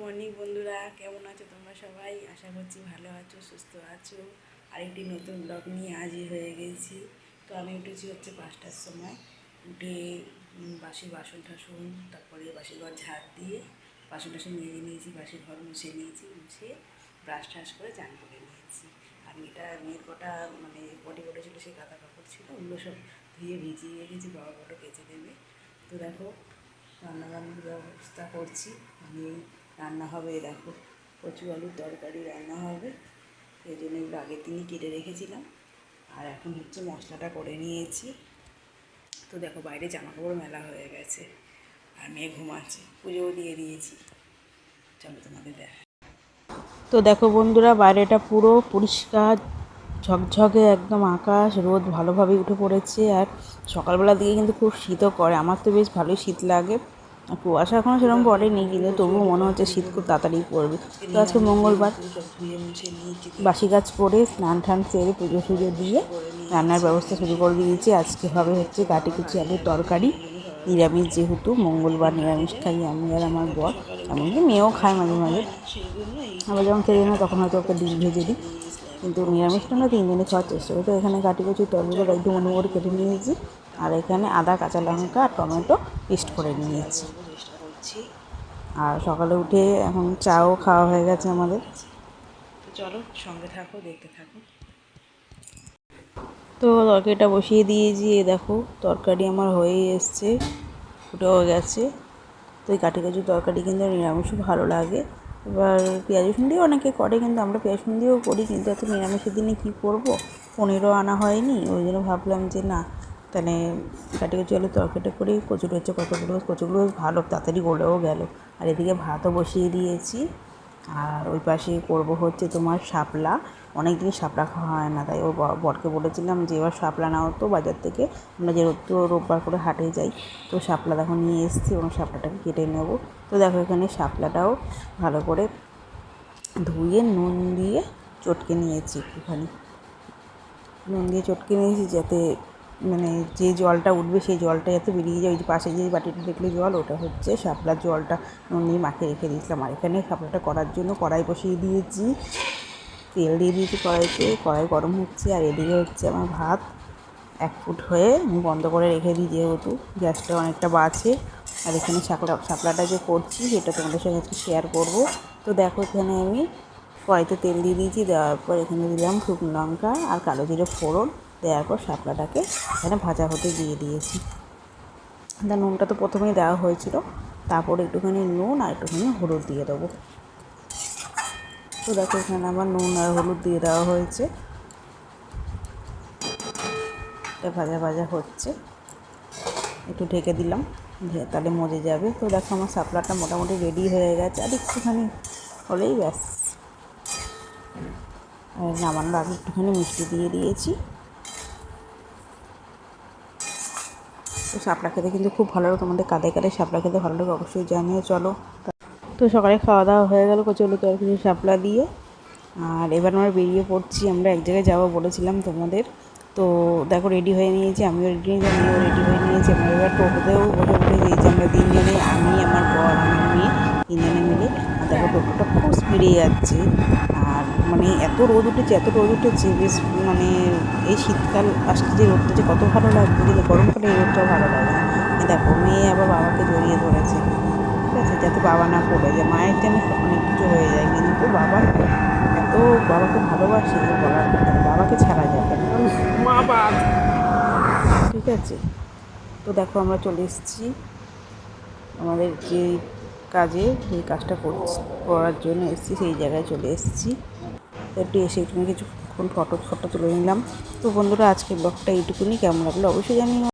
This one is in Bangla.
মর্নিং বন্ধুরা। কেমন আছো তোমরা সবাই? আশা করছি ভালো আছো, সুস্থ আছো। আরেকটি নতুন ব্লগ নিয়ে হাজির হয়ে গেছি। তো আমি উঠেছি হচ্ছে পাঁচটার সময়। উঠে বাসি বাসন টাসন, তারপরে বাসি ঘর ঝাড় দিয়ে বাসন টাসন নিয়ে নিয়েছি, বাসি ঘর মুছে নিয়েছি, মুছে ব্রাশ ট্রাশ করে চান করে নিয়েছি। আর মেয়েটা, মেয়ের কটা মানে পটি পটে ছিল সেই কাঁথা কাপড় ছিল, ওগুলো সব ধুয়ে ভিজিয়ে রেখেছি বাবা ফটো কেচে দেবে। তো দেখো রান্না বান্নার ব্যবস্থা করছি। মানে রান্না হবে দেখো, কচু আলুর তরকারি রান্না হবে, এই জন্য এগুলো আগের দিনই কেটে রেখেছিলাম। আর এখন হচ্ছে মশলাটা করে নিয়েছি। তো দেখো, বাইরে জামা কাপড় মেলা হয়ে গেছে, আর মেয়ে ঘুমাচ্ছে, পুজোও দিয়ে দিয়েছি। চলো তোমাদের দেখ। তো দেখো বন্ধুরা, বাইরেটা পুরো পরিষ্কার, ঝকঝকে একদম আকাশ, রোদ ভালোভাবে উঠে পড়েছে, আর সকালবেলা দিকে কিন্তু খুব শীতও করে, আমার তো বেশ ভালোই শীত লাগে। কুয়াশা এখনও সেরকম পড়েনি, কিন্তু তবুও মনে হচ্ছে শীত খুব তাড়াতাড়ি পড়বে। তো আজকে মঙ্গলবার। বাসি গাছ করে স্নান টান সেরে পুজো সুজো দিয়ে রান্নার ব্যবস্থা শুরু করে দিয়েছি। আজকে হবে হচ্ছে কাটি কুচি আলুর তরকারি, নিরামিষ যেহেতু, মঙ্গলবার নিরামিষ খাই আমি আর আমার বর। এমনকি মেয়েও খায় মাঝে মাঝে। আবার যখন খেয়ে না তখন হয়তো ওকে ডিম ভেজে দিই। কিন্তু নিরামিষটা না তিন দিনে খাওয়ার চেষ্টা করি। তো এখানে কাটি কুচি তরকারিগুলো একটু মনে করে কেটে নিয়েছি। আর এখানে আদা কাঁচা লঙ্কা আর টমেটো পেস্ট করে নিয়েছি। আর সকালে উঠে এখন চাও খাওয়া হয়ে গেছে আমাদের। চলো সঙ্গে থাকো দেখতে থাকো। তো তরকারিটা বসিয়ে দিয়েছি এ দেখো তরকারি আমার হয়েই এসছে ফুটেও গেছে। তো এই কাটি কাচি তরকারি কিন্তু নিরামিষও ভালো লাগে। এবার পেঁয়াজ রসুন দিয়েও অনেকে করে, কিন্তু আমরা পেঁয়াজ রসুন দিয়েও করি, কিন্তু এত নিরামিষের দিনে কী করব? পনিরও আনা হয়নি, ওই জন্য ভাবলাম যে না, তাহলে কাটি কচু আলু তরকারিটা করি কচুর হচ্ছে কতগুলো, কচুগুলো ভালো, তাড়াতাড়ি গলেও গেল। আর এদিকে ভাতও বসিয়ে দিয়েছি। আর ওই পাশে করব হচ্ছে তোমার শাপলা। অনেক দিন শাপলা খাওয়া হয় না, তাই ও ব- বরকে বলেছিলাম যে এবার শাপলা নাও তো বাজার থেকে। আমরা যে তো রোববার করে হাটে যাই, তো শাপলা দেখো নিয়ে এসেছি এবং শাপলাটাকে কেটে নেব। তো দেখো এখানে শাপলাটাও ভালো করে ধুয়ে নুন দিয়ে চটকে নিয়েছি একটুখানি। নুন দিয়ে চটকে নিয়েছি যাতে মানে যে জলটা উঠবে সেই জলটা যাতে বেরিয়ে যায়। ওই যে পাশে যে বাটিটা দেখলে জল, ওটা হচ্ছে শাপলার জলটা নুন মাখিয়ে রেখে দিয়েছিলাম। আর এখানে শাপলাটা করার জন্য কড়াই বসিয়ে দিয়েছি। তেল দিয়ে দিয়েছি কড়াইতে। কড়াই গরম হচ্ছে আর এদিকে হচ্ছে আমার ভাত। এক ফুট হয়ে আমি বন্ধ করে রেখে দিই যেহেতু। গ্যাসটা অনেকটা বাড়ছে। আর এখানে শাপলা, শাপলাটা যে করছি সেটা তোমাদের সঙ্গে একটু শেয়ার করব। তো দেখো এখানে আমি কড়াইতে তেল দিয়ে দিয়েছি। দেওয়ার পর এখানে দিলাম শুকনো লঙ্কা আর কালো জিরে ফোড়ন। দেওয়ার পর শাপলাটাকে এখানে ভাজা হতে দিয়ে দিয়েছি। তা নুনটা তো প্রথমেই দেওয়া হয়েছিল। তারপর একটুখানি নুন আর একটুখানি হলুদ দিয়ে দেবো। তো দেখো এখানে আমার নুন আর হলুদ দিয়ে দেওয়া হয়েছে। এটা ভাজা ভাজা হচ্ছে। একটু ঢেকে দিলাম। তাহলে মজে যাবে। তো দেখো আমার শাপলাটা মোটামুটি রেডি হয়ে গেছে। আর একটুখানি হলেই ব্যাস। আর নামানোর আগে একটুখানি মিষ্টি দিয়ে দিয়েছি। শাপলা খেতে কিন্তু খুব ভালো লাগে, তোমাদের কাদে কাদে শাপলা খেতে ভালো লাগে, অবশ্যই জানিও, চলো। তো সকালে খাওয়া দাওয়া হয়ে গেল কচুলো তরকারি শাপলা দিয়ে। আর এবার আমরা বেরিয়ে পড়ছি, আমরা এক জায়গায় যাব বলেছিলাম তোমাদের। তো দেখো রেডি হয়ে নিয়েছি, আমিও রেডি নিয়েছি, আমিও রেডি হয়ে নিয়েছি। আমরা এবার টোটোতেও বসে বসে দিয়েছি আমরা তিনজনে, আমি, আমার বর, আমার মেয়ে, তিনজনে মিলে। আর দেখো, টোটোটা খুব স্পিডে যাচ্ছে। আর মানে এত রোদ উঠেছে এত রোদ উঠেছে বেশ মানে এই শীতকাল আসলে যে রোদ উঠেছে কত ভালো লাগবে কিন্তু গরমকালে এই রোদটাও ভালো লাগে না। দেখো মেয়ে আবার বাবাকে জড়িয়ে ধরেছে। ঠিক আছে যাতে বাবা না পড়ে যায় মায়ের জন্য অনেক কিছু হয়ে যায়। কিন্তু বাবা এত বাবাকে ভালোবাসে যে বলার কথা বাবাকে ছাড়া যাবে না। মা ঠিক আছে তো দেখো আমরা চলে এসেছি আমাদের যে কাজে যে কাজটা করছি করার জন্য এসেছি সেই জায়গায় চলে এসেছি। একটু এসে এখানে কিছুক্ষণ ফটো ফটো তুলে নিলাম। তো বন্ধুরা আজকে ব্লগটা এইটুকুনি। কেমন লাগল অবশ্যই জানিও।